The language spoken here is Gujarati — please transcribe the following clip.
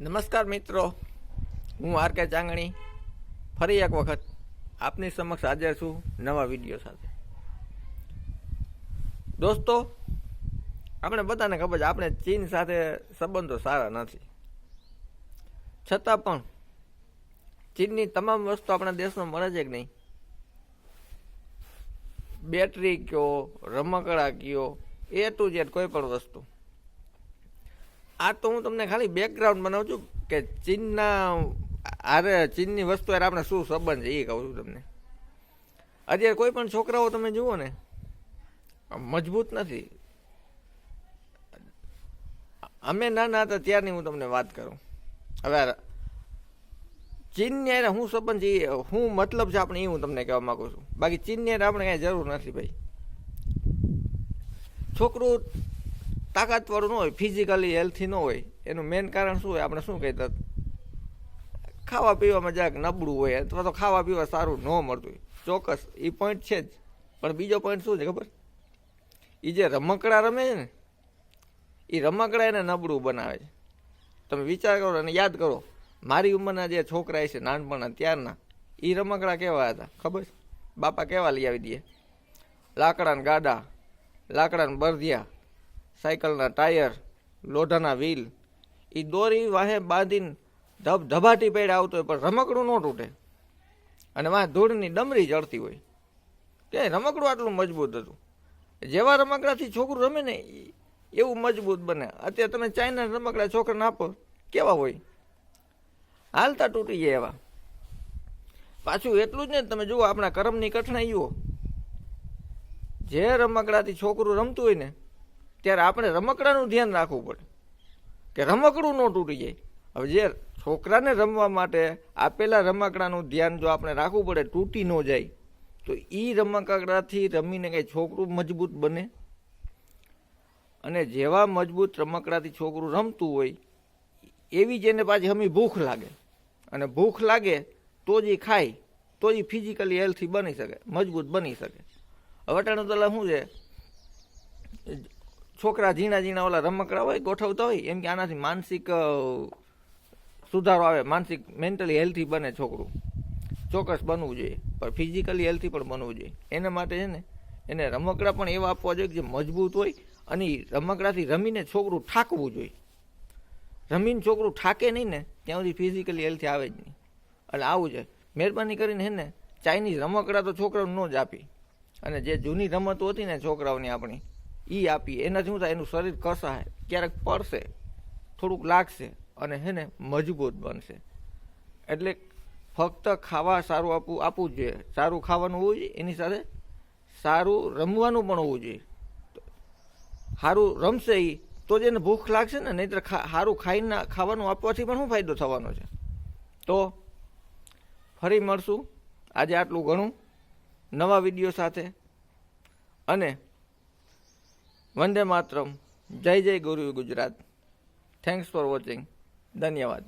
નમસ્કાર મિત્રો. હું આર કે ચાંગણી. ફરી એક વખત આપની સમક્ષ હાજર છું નવા વીડિયો સાથે. દોસ્તો, આપણે બધાને ખબર છે, આપણે ચીન સાથે સંબંધો સારા નથી. છતાં પણ ચીનની તમામ વસ્તુ આપણા દેશમાં મળે છે કે નહીં? બેટરી કયો, રમકડા કયો એ ટુ જેડ કોઈ પણ વસ્તુ. આ તો હું તમને ખાલી બેકગ્રાઉન્ડ બનાવું છું કે ચીનના, આરે ચીનની વસ્તુ યાર આપણે શું સંબંધ છે એ કહું છું તમને. અત્યારે કોઈ પણ છોકરાઓ તમે જુઓ ને મજબૂત નથી. અમે નાના હતા ત્યારની હું તમને વાત કરું. હવે ચીનની યાર હું સંબંધ એ, હું મતલબ છે આપણે એ હું તમને કહેવા માગું છું. બાકી ચીનની યાર આપણે કાંઈ જરૂર નથી ભાઈ. છોકરું તાકાતવાળું ન હોય ફિઝિકલી હેલ્થી ન હોય. એનું મેઇન કારણ શું હોય? આપણે શું કહેતા ખાવા પીવામાં જરાક નબળું હોય, અથવા તો ખાવા પીવા સારું ન મળતું હોય. ચોક્કસ, એ પોઈન્ટ છે જ. પણ બીજો પોઈન્ટ શું છે ખબર? એ જે રમકડા રમે છે ને એ રમકડા એને નબળું બનાવે છે. તમે વિચાર કરો અને યાદ કરો, મારી ઉંમરના જે છોકરા છે નાનપણના, ત્યારના એ રમકડા કેવા હતા? ખબર? બાપા કેવા લઈ આવી દે? લાકડાના ગાડા, લાકડાના બરધિયા સાયકલના ટાયર, લોઢાના વ્હીલ એ દોરી વાહે બાંધીને ધબ ધબાટી પેડ આવતો હોય પણ રમકડું ન તૂટે. અને વાહ, ધૂળની ડમરી ચડતી હોય. કે રમકડું આટલું મજબૂત હતું? જેવા રમકડાથી છોકરું રમે ને એવું મજબૂત બને. અત્યારે તમે ચાઇના રમકડા છોકરાને આપો, કેવા હોય? હાલતા તૂટી જાય એવા. પાછું એટલું જ ને, તમે જુઓ, આપણા કરમની કઠણાઈઓ. જે રમકડાથી છોકરું રમતું હોય ને ત્યારે આપણે રમકડાનું ધ્યાન રાખવું પડે. કે રમકડું ન તૂટી જાય. હવે જે છોકરાને રમવા માટે આપેલા રમકડાનું ધ્યાન જો આપણે રાખવું પડે, તૂટી ન જાય, તો એ રમકડાથી રમીને કંઈ છોકરું મજબૂત બને. અને જેવા મજબૂત રમકડાથી છોકરું રમતું હોય, એવી જ એને પાછી હમી ભૂખ લાગે. અને ભૂખ લાગે તો જ એ ખાય, તો જ ફિઝિકલી હેલ્થી બની શકે, મજબૂત બની શકે. વટાણું તો શું છે? છોકરા ઝીણા ઝીણા ઓલા રમકડા હોય, ગોઠવતા હોય, એમ કે આનાથી માનસિક સુધારો આવે. માનસિક મેન્ટલી હેલ્થી બને છોકરું. ચોક્કસ બનવું જોઈએ. પણ ફિઝિકલી હેલ્થી પણ બનવું જોઈએ. એના માટે છે ને, એને રમકડા પણ એવા આપવા જોઈએ કે જે મજબૂત હોય અને રમકડાથી રમીને છોકરું ઠાકવું જોઈએ. રમીને છોકરું ઠાકે નહીં ને, ત્યાં સુધી ફિઝિકલી હેલ્થી આવે જ નહીં. એટલે આવું છે. મહેરબાની કરીને હે ને, ચાઇનીઝ રમકડા તો છોકરાઓને ન જ આપી. અને જે જૂની રમતો હતી ને છોકરાઓની આપણી એ આપી. એનાથી શું થાય, એનું શરીર કસાય. ક્યારેક પડશે, થોડુંક લાગશે અને હે ને મજબૂત બનશે. એટલે ફક્ત ખાવા સારું આપવું આપવું જ જોઈએ. સારું ખાવાનું હોવું જોઈએ, એની સાથે સારું રમવાનું પણ હોવું જોઈએ. સારું રમશે એ તો જ એને ભૂખ લાગશે ને, નહીંતર સારું ખાઈને ખાવાનું આપવાથી પણ શું ફાયદો થવાનો છે? તો ફરી મળશું. આજે આટલું ઘણું. નવા વીડિયો સાથે. અને વંદે માતરમ. જય જય ગુરુ ગુજરાત. થેન્ક્સ ફોર વોચિંગ ધન્યવાદ.